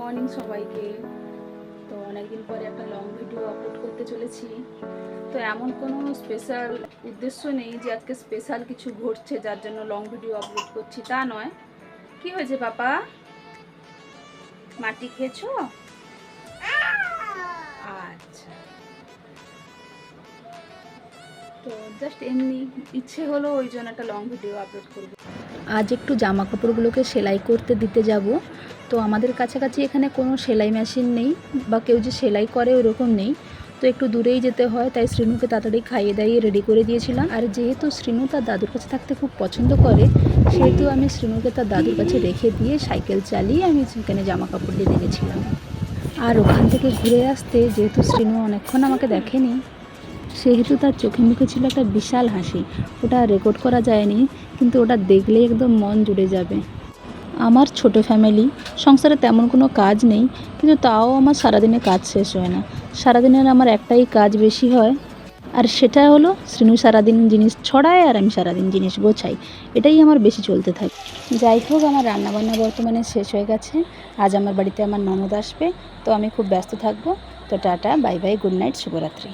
Morning সবাইকে। তো অনেকদিন পরে একটা লং ভিডিও আপলোড করতে চলেছি। তো এমন কোনো স্পেশাল উদ্দেশ্য নেই যে আজকে স্পেশাল কিছু ঘটছে যার জন্য লং ভিডিও আপলোড করছি তা নয়। কি হয়েছে বাবা মাটি খেয়েছো? আচ্ছা। তো জাস্ট এমনি ইচ্ছে হলো ওই জন্য একটা লং ভিডিও আপলোড করব। আজ একটু জামা কাপড়গুলোকে সেলাই করতে দিতে যাব। তো আমাদের কাছাকাছি এখানে কোনো সেলাই মেশিন নেই বা কেউ যে সেলাই করে ওরকম নেই। তো একটু দূরেই যেতে হয়, তাই শ্রীনুকে তাড়াতাড়ি খাইয়ে দাইয়ে রেডি করে দিয়েছিলাম। আর যেহেতু শ্রীনু তার দাদুর কাছে থাকতে খুব পছন্দ করে, সেহেতু আমি শ্রীনুকে তার দাদুর কাছে রেখে দিয়ে সাইকেল চালিয়ে আমি সেখানে জামা কাপড় দিয়ে গেছিলাম আর ওখান থেকে ঘুরে আসতে যেহেতু শ্রীনু অনেকক্ষণ আমাকে দেখেনি, সেহেতু তার চোখে মুখে ছিল একটা বিশাল হাসি। ওটা রেকর্ড করা যায়নি, কিন্তু ওটা দেখলেই একদম মন জুড়ে যাবে। আমার ছোট ফ্যামিলি সংসারে তেমন কোনো কাজ নেই, কিন্তু তাও আমার সারাদিনে কাজ শেষ হয় না। সারাদিনের আমার একটাই কাজ বেশি হয়, আর সেটা হলো শ্রেণু সারাদিন জিনিস ছড়ায় আর আমি সারাদিন জিনিস গোছাই। এটাই আমার বেশি চলতে থাকে। যাই হোক, আমার রান্নাবান্না বর্তমানে শেষ হয়ে গেছে। আজ আমার বাড়িতে আমার ননদ আসবে, তো আমি খুব ব্যস্ত থাকব। তো tata, bye bye, good night, শুভরাত্রি।